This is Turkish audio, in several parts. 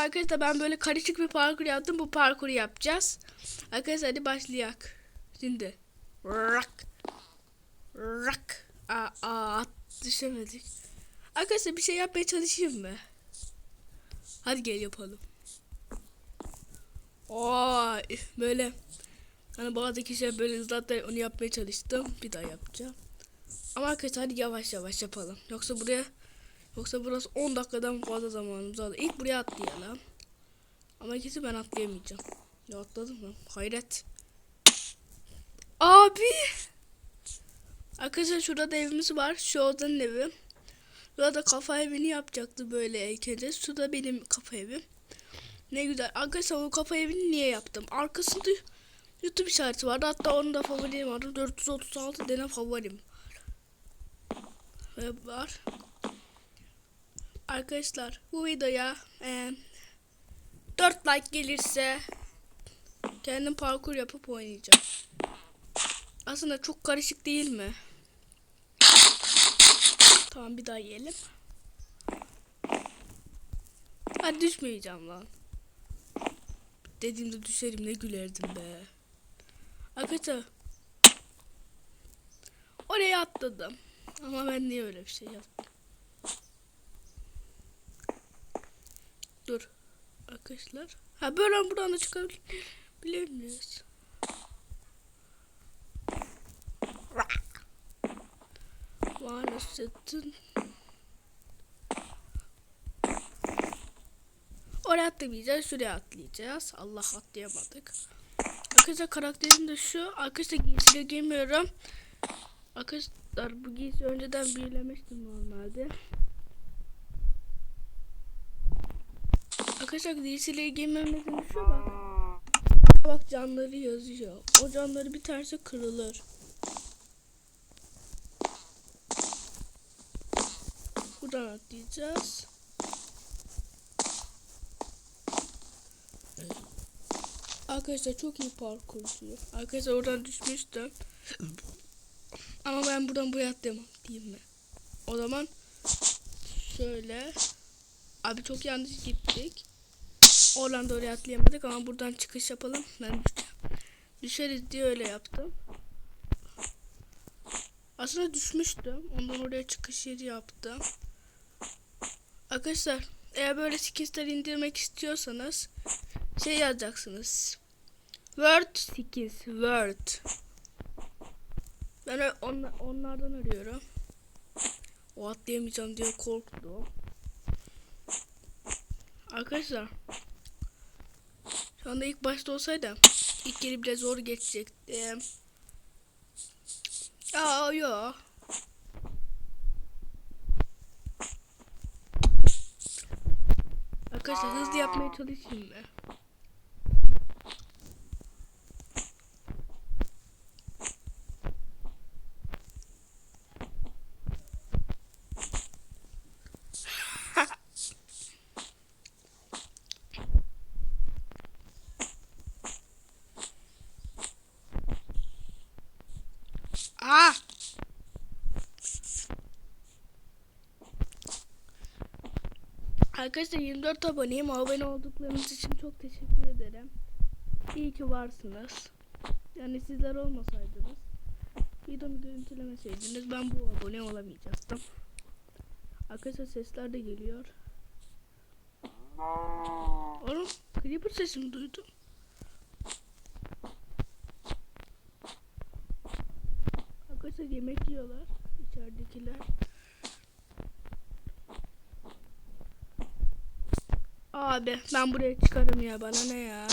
Arkadaşlar ben böyle karışık bir parkur yaptım. Bu parkuru yapacağız. Arkadaşlar hadi başlayak. Şimdi. Rak. Rak. Aa, aa düşemedik. Arkadaşlar bir şey yapmaya çalışayım mı? Hadi gel yapalım. Oo, böyle hani bazı kişiler böyle zaten onu yapmaya çalıştım. Bir daha yapacağım. Ama arkadaşlar hadi yavaş yavaş yapalım. Yoksa buraya yoksa burası 10 dakikadan fazla zamanımız alır. İlk buraya atlayalım. Ama ikisi ben atlayamayacağım. Ya atladım mı? Hayret. Abi. Arkadaşlar şurada da evimiz var. Şu odanın evi. Burada kafa evini yapacaktı böyle ilk önce. Şurada benim kafa evim. Ne güzel. Arkadaşlar o kafa evini niye yaptım? Arkasında YouTube işareti vardı. Hatta onun da favorim vardı. 436 tane favorim Ve var. Arkadaşlar bu videoya e, 4 like gelirse kendim parkur yapıp oynayacağım. Aslında çok karışık değil mi? Tamam bir daha yiyelim. Hadi düşmeyeceğim lan. Dediğimde düşerim ne gülerdim be. Arkadaşlar. Oraya atladım. Ama ben niye öyle bir şey yaptım? Dur. Arkadaşlar. Ha böyle buradan da çıkabilir miyiz? Maalesef. Oraya atlamayacağız. Şuraya atlayacağız. Allah atlayamadık. Arkadaşlar karakterim de şu. Arkadaşlar giysiyle giymiyorum. Arkadaşlar bu giysi önceden büyülemiştim normalde. Arkadaşlar giysiyle giymemizin şu bak. Bak canları yazıyor. O canları bir tersi kırılır. Buradan atlayacağız. Arkadaşlar çok iyi parkurcu. Arkadaşlar oradan düşmüştüm. Ama ben buradan buraya atlayamam diyeyim mi? O zaman şöyle. Abi çok yanlış gittik. Oradan da oraya atlayamadık ama buradan çıkış yapalım. Ben düşeriz diye öyle yaptım. Aslında düşmüştüm. Ondan oraya çıkış yeri yaptım. Arkadaşlar eğer böyle skillsler indirmek istiyorsanız şey yazacaksınız. Word skills. Word. Ben on, onlardan arıyorum. O atlayamayacağım diye korktum. Arkadaşlar. Şu anda ilk başta olsaydı ilk yeri bile zor geçecektim. Aa yok. Arkadaşlar hızlı yapmaya çalışayım mı? Aa! Arkadaşlar 24 aboneyim. Abone olduklarınız için çok teşekkür ederim. İyi ki varsınız. Yani sizler olmasaydınız videomu görüntülemeseydiniz ben bu abone olamayacaktım. Arkadaşlar sesler de geliyor. Oğlum Creeper sesimi duydum. Arkadaşlar yemek yiyorlar içeridekiler. Abi ben buraya çıkarım ya bana ne ya.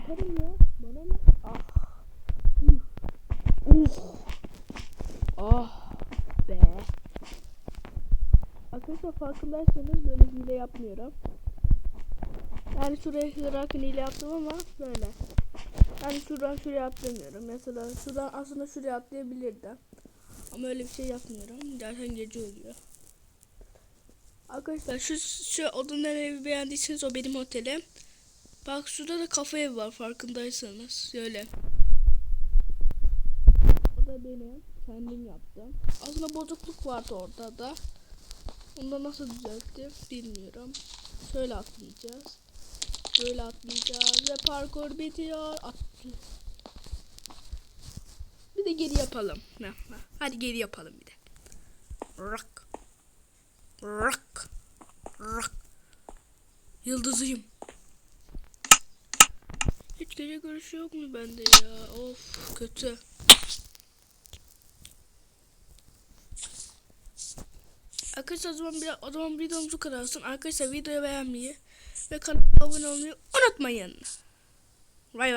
Çıkarım ya bana ne. Ah. Uh. Ah be. Arkadaşlar farkındaysanız böyle hile yapmıyorum. Yani şuraya kırarak hile yaptım ama böyle. Yani şuradan şuraya atlamıyorum. Mesela şuradan aslında şuraya atlayabilirdim. Ama öyle bir şey yapmıyorum. Zaten gece oluyor. Arkadaşlar şu, şu odanın evi beğendiyseniz o benim otelim. Bak şurada da kafe evi var farkındaysanız. Şöyle. O da benim. Kendim yaptım. Aslında bozukluk vardı orada da. Onu da nasıl düzelttim bilmiyorum. Şöyle atlayacağız. Böyle atlayacağız ve parkur bitiyor. Attı. Bir de geri yapalım. Ne? Hadi geri yapalım bir de. Rock. Rock. Rock. Yıldızıyım. Hiç gece görüşü yok mu bende ya? Of kötü. Arkadaşlar o zaman, bir, o zaman videomuz bu kadar olsun. Arkadaşlar videoyu beğenmeyi ve kanala abone olmayı unutmayın. Bay bay.